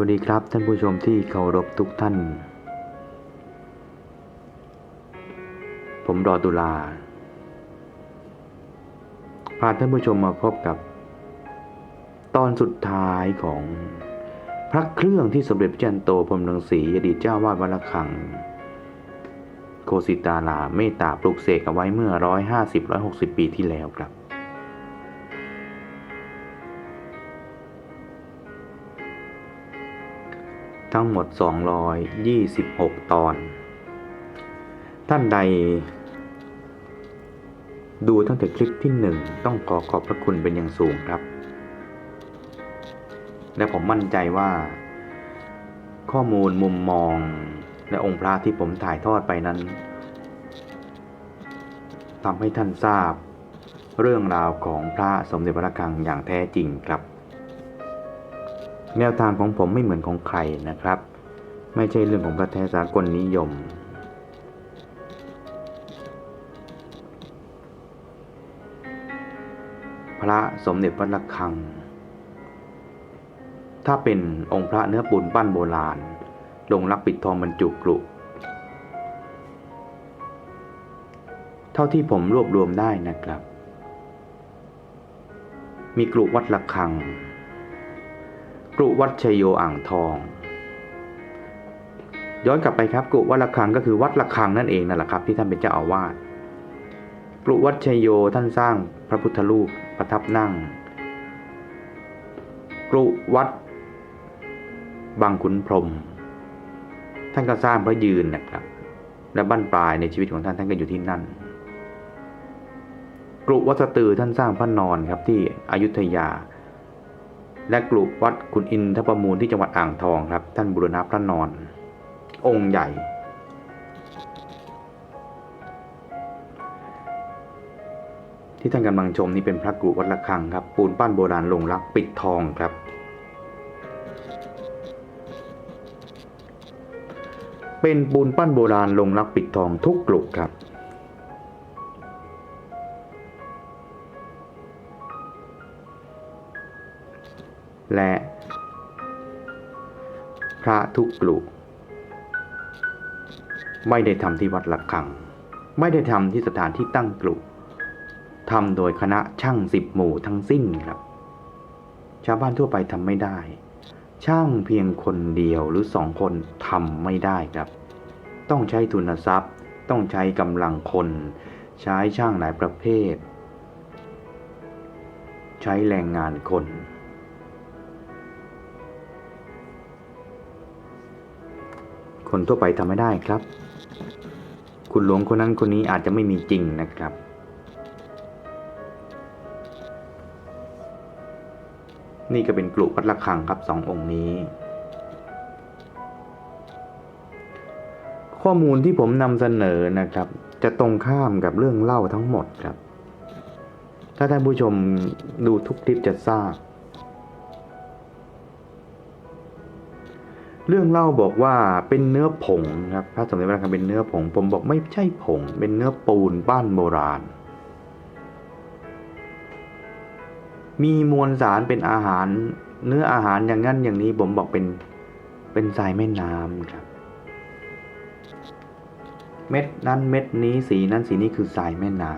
วัสดีครับท่านผู้ชมที่เคารพทุกท่าน ผมรอตุลา พาท่านผู้ชมมาพบกับ ตอนสุดท้ายของพระเครื่องที่สมเด็จพระจันโตพรมรังสีอดีตเจ้าวาดวัดระฆัง โคสิตาลาเมตตาปลุกเสกเอาไว้เมื่อ 150-160 ปีที่แล้วครับ ทั้งหมด 226 ตอน ท่านใด ดูตั้งแต่คลิปที่หนึ่งต้องขอขอบพระคุณเป็นอย่างสูงครับ และผมมั่นใจว่า ข้อมูลมุมมองและองค์พระที่ผมถ่ายทอดไปนั้นทำให้ท่านทราบ เรื่องราวของพระสมเด็จพระระฆังอย่างแท้จริงครับ แนวทางของผมไม่เหมือนของใครนะครับ ไม่ใช่เรื่องของพระแท้สากลนิยม พระสมเด็จพระระฆัง ถ้าเป็นองค์พระเนื้อปูนปั้นโบราณ ลงรักปิดทองบรรจุกรุเท่าที่ผมรวบรวมได้นะครับ มีกรุวัดระฆัง กรุวัดชัยโยอ่างทอง ย้อนกลับไปครับกรุวัดระฆังก็คือวัดระฆังนั่นเองนั่นแหละครับ ที่ท่านเป็นเจ้าอาวาสกรุวัดชัยโยท่านสร้างพระพุทธรูปประทับนั่งกรุวัดบางขุนพรม ท่านก็สร้างพระยืนนะครับ และบั้นปลายในชีวิตของท่านท่านก็อยู่ที่นั่นกรุวัดสตือท่านสร้างพระนอนครับที่อยุธยา และกรุวัดขุนอินทประมูลที่จังหวัดอ่างทองครับ ท่านบุรณะพระนอน องค์ใหญ่ ที่ท่านกำลังชมนี่เป็นพระกรุวัดระฆังครับ ปูนปั้นโบราณลงรักปิดทองครับ เป็นปูนปั้นโบราณลงรักปิดทองทุกกลุกครับ และ พระทุกกลุไม่ได้ทำที่วัดระฆัง ไม่ได้ทำที่สถานที่ตั้งกลุทำโดยคณะช่างสิบหมู่ทั้งสิ้นครับ ชาวบ้านทั่วไปทำไม่ได้ ช่างเพียงคนเดียวหรือสองคนทำไม่ได้ครับ ต้องใช้ทุนทรัพย์ ต้องใช้กำลังคน ใช้ช่างหลายประเภท ใช้แรงงานคน คนทั่วไปทำไม่ได้ครับ คุณหลวงคนนั้นคนนี้อาจจะไม่มีจริงนะครับ นี่ก็เป็นกลุ่มวัดระฆังครับสององค์นี้ ข้อมูลที่ผมนำเสนอนะครับ จะตรงข้ามกับเรื่องเล่าทั้งหมดครับ ถ้าท่านผู้ชมดูทุกคลิปจะทราบ เรื่องเล่าบอกว่าเป็นเนื้อผงครับพระสมเด็จพระคังเป็นเนื้อผง ผมบอกไม่ใช่ผง เป็นเนื้อปูนบ้านโบราณ มีมวลสารเป็นอาหาร เนื้ออาหารอย่างนั้นอย่างนี้ผมบอกเป็นเป็นทรายแม่น้ำครับ เม็ดนั้นเม็ดนี้สีนั้นสีนี้คือทรายแม่น้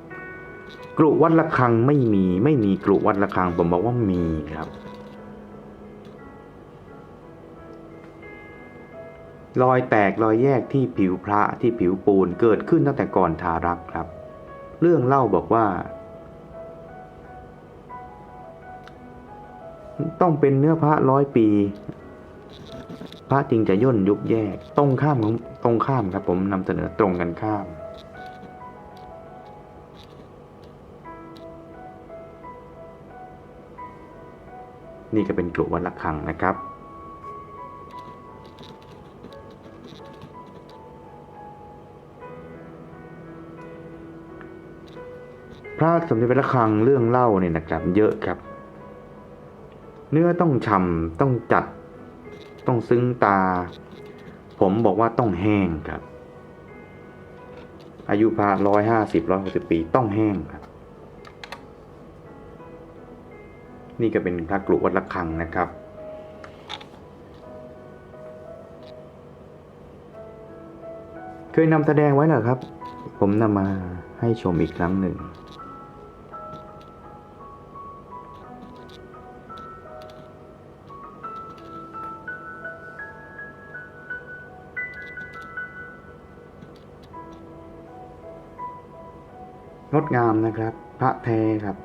ำกรุวัดระฆังไม่มีไม่มีกรุวัดระฆังผมบอกว่ามีครับ รอยแตกรอยแยกที่ผิวพระที่ผิวปูนเกิดขึ้นตั้งแต่ก่อนทารักครับ เรื่องเล่าบอกว่า ต้องเป็นเนื้อพระร้อยปี พระจริงจะย่นยุบแยก ตรงข้ามของตรงข้ามครับ ผมนำเสนอตรงกันข้ามนี่ก็เป็นกลุ่วัดระฆังนะครับ ระสมเด็จพระคลังเรื่องเล่าเนี่ยนะครับ เยอะครับ เนื้อต้องฉ่ำต้องจัด ต้องซึ้งตา ผมบอกว่าต้องแห้งครับ อายุพระร้อยห้าสิบร้อยหกสิบปีต้องแห้งครับ นี่ก็เป็นพระกลุวัดระคังนะครับเคยนำแสดงไว้เหรอครับ ผมนำมาให้ชมอีกครั้งหนึ่ง งดงามนะครับ พระแท้ครับ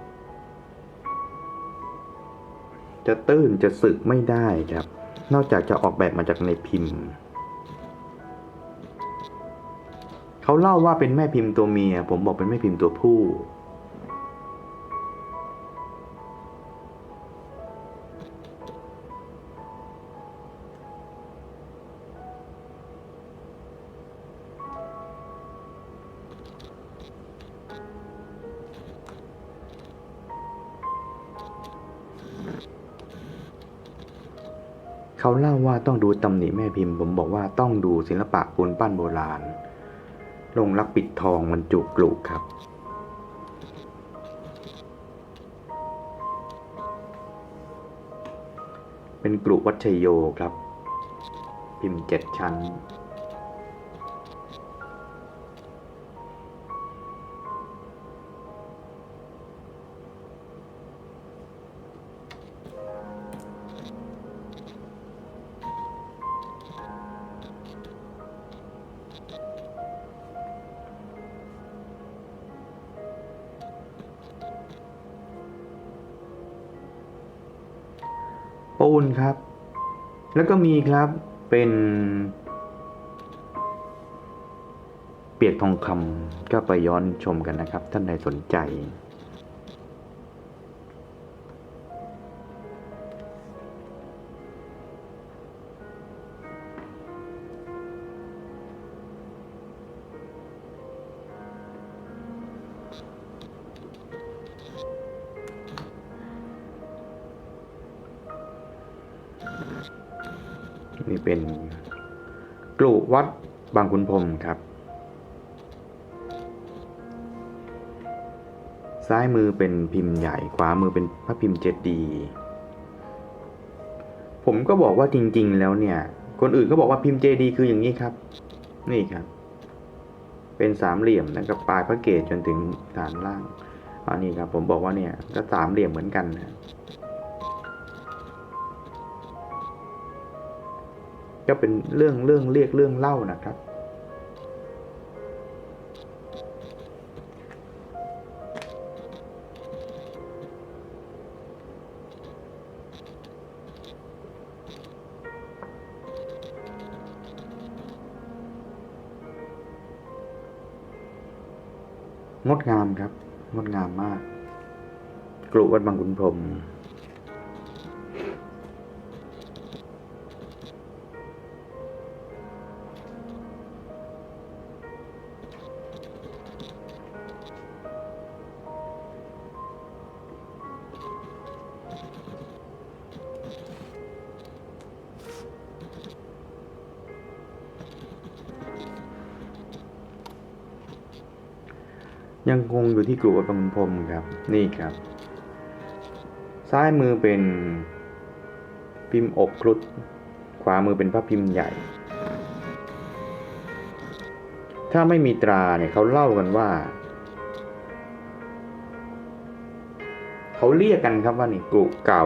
จะตื้นจะสึกไม่ได้ครับ นอกจากจะออกแบบมาจากในพิมพ์เขาเล่าว่าเป็นแม่พิมพ์ตัวเมีย ผมบอกเป็นแม่พิมพ์ตัวผู้ เขาเล่าว่าต้องดูตำหนิแม่พิมพ์ ผมบอกว่าต้องดูศิลปะปูนปั้นโบราณ ลงรักปิดทองมันจุกลุครับ เป็นกลุวัชโยครับ พิมพ์เจ็ดชั้น ปูนครับ แล้วก็มีครับเป็น เปียกทองคำก็ไปย้อนชมกันนะครับ ท่านใดสนใจ นี่เป็นกลุ่วัดบางขุนพรมครับ ซ้ายมือเป็นพิมพ์ใหญ่ ขวามือเป็นพระพิมพ์เจดีย์ผมก็บอกว่าจริง ๆ แล้วเนี่ย คนอื่นก็บอกว่าพิมพ์เจดีย์คืออย่างนี้ครับ นี่ครับ เป็นสามเหลี่ยมนะครับปลายพระเกศจนถึงฐานล่างอันนี้ครับ ผมบอกว่าเนี่ยก็สามเหลี่ยมเหมือนกันนะ ก็เป็นเรื่องเรื่องเรียกเรื่องเล่านะครับ งดงามครับ งดงามมากกรุวัดบางขุนพรม ยังคงอยู่ที่กรุวัดบางขุพรมครับ นี่ครับ ซ้ายมือเป็นพิมพ์อบครุฑขวามือเป็นพระพิมพ์ใหญ่ ถ้าไม่มีตราเนี่ยเขาเล่ากันว่า เขาเรียกกันครับว่านี่กลุเก่า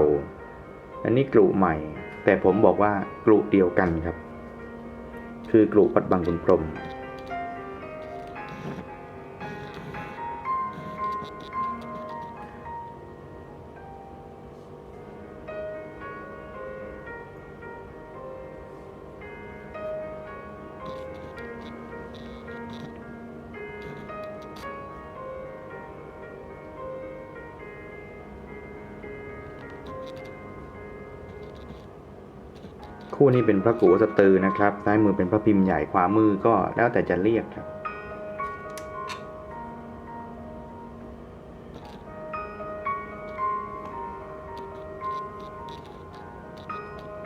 อันนี้กลุใหม่ แต่ผมบอกว่ากลุเดียวกันครับ คือกลุวัดบางขุนพรม คู่นี้เป็นพระกูสตือนะครับซ้ายมือเป็นพระพิมพ์ใหญ่ขวามือก็แล้วแต่จะเรียกครับ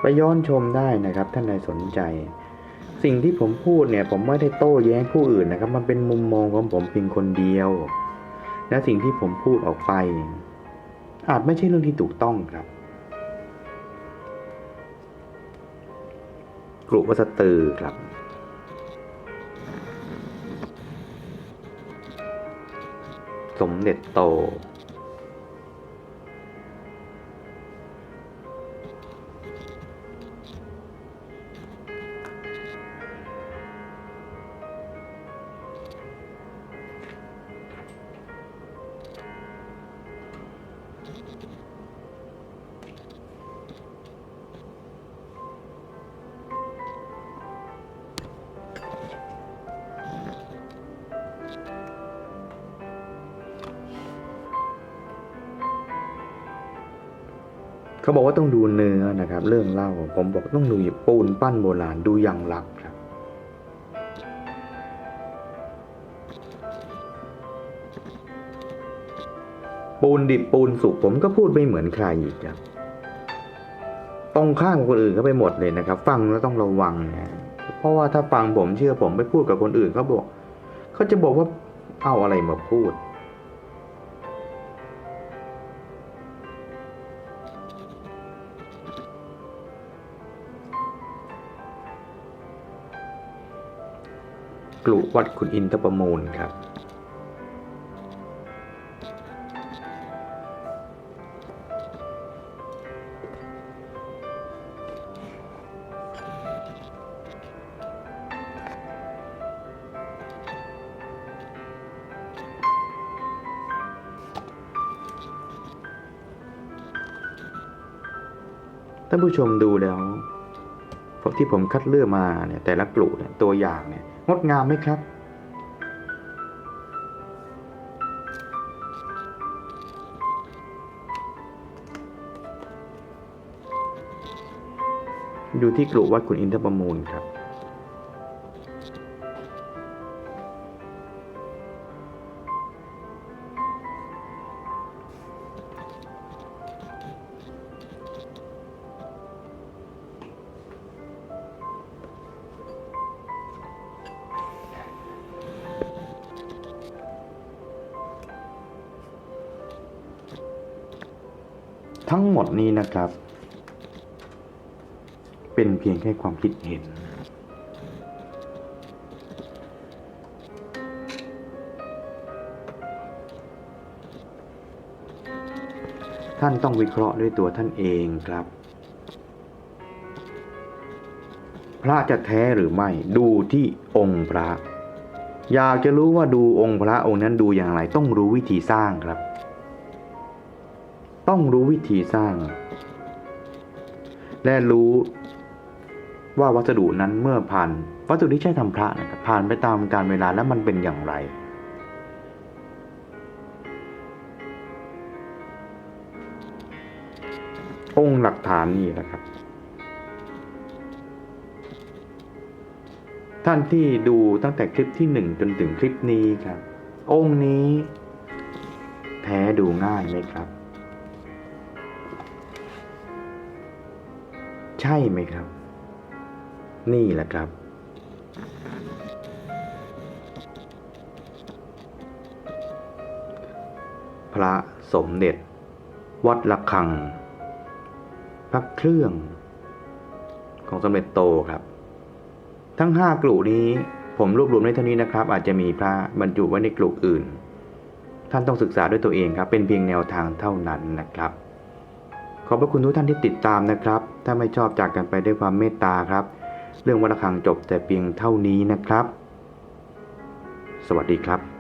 ไปย้อนชมได้นะครับท่านใดสนใจ สิ่งที่ผมพูดเนี่ย ผมไม่ได้โต้แย้งผู้อื่นนะครับ มันเป็นมุมมองของผมเพียงคนเดียว และสิ่งที่ผมพูดออกไป อาจไม่ใช่เรื่องที่ถูกต้องครับ กรุวัสตือครับ สมเด็จโต เขาบอกว่าต้องดูเนื้อนะครับ เรื่องเล่าผมบอกต้องดูปูนปั้นโบราณดูอย่างลักครับ ปูนดิบปูนสุกผมก็พูดไม่เหมือนใครอีกครับตรงข้ามกับคนอื่นก็ไปหมดเลยนะครับ ฟังแล้วต้องระวังนะเพราะว่าถ้าฟังผมเชื่อผมไปพูดกับคนอื่นเขาบอกเขาจะบอกว่าเอาอะไรมาพูด กลุวัดขุนอินทประมูลครับ ท่านผู้ชมดูแล้วผมที่ผมคัดเลือกมาเนี่ยแต่ละกลุ่เนี่ยตัวอย่างเนี่ย งดงามไหมครับ อยู่ที่กลุ่มวัดขุนอินทรประมูลครับ ทั้งหมดนี้นะครับ เป็นเพียงแค่ความคิดเห็น ท่านต้องวิเคราะห์ด้วยตัวท่านเองครับ พระจะแท้หรือไม่ดูที่องค์พระ อยากจะรู้ว่าดูองค์พระองค์นั้นดูอย่างไร ต้องรู้วิธีสร้างครับ ต้องรู้วิธีสร้าง และรู้ว่าวัสดุนั้นเมื่อผ่าน วัสดุที่ใช้ทำพระนะครับผ่านไปตามการเวลาแล้วมันเป็นอย่างไร องค์หลักฐานนี่แหละครับ ท่านที่ดูตั้งแต่คลิปที่หนึ่งจนถึงคลิปนี้ครับ องค์นี้ แท้ดูง่ายไหมครับ ใช่ไหมครับ นี่แหละครับ พระสมเด็จ วัดละคัง พระเครื่อง ของสมเด็จโตครับ ทั้งห้ากลุ่นี้ผมรวบรวมได้เท่านี้นะครับ อาจจะมีพระบรรจุไว้ในกลุ่อื่น ท่านต้องศึกษาด้วยตัวเองครับ เป็นเพียงแนวทางเท่านั้นนะครับ ขอบพระคุณทุกท่านที่ติดตามนะครับ ถ้าไม่ชอบจากกันไปด้วยความเมตตาครับ เรื่องวัดระฆังจบแต่เพียงเท่านี้นะครับ สวัสดีครับ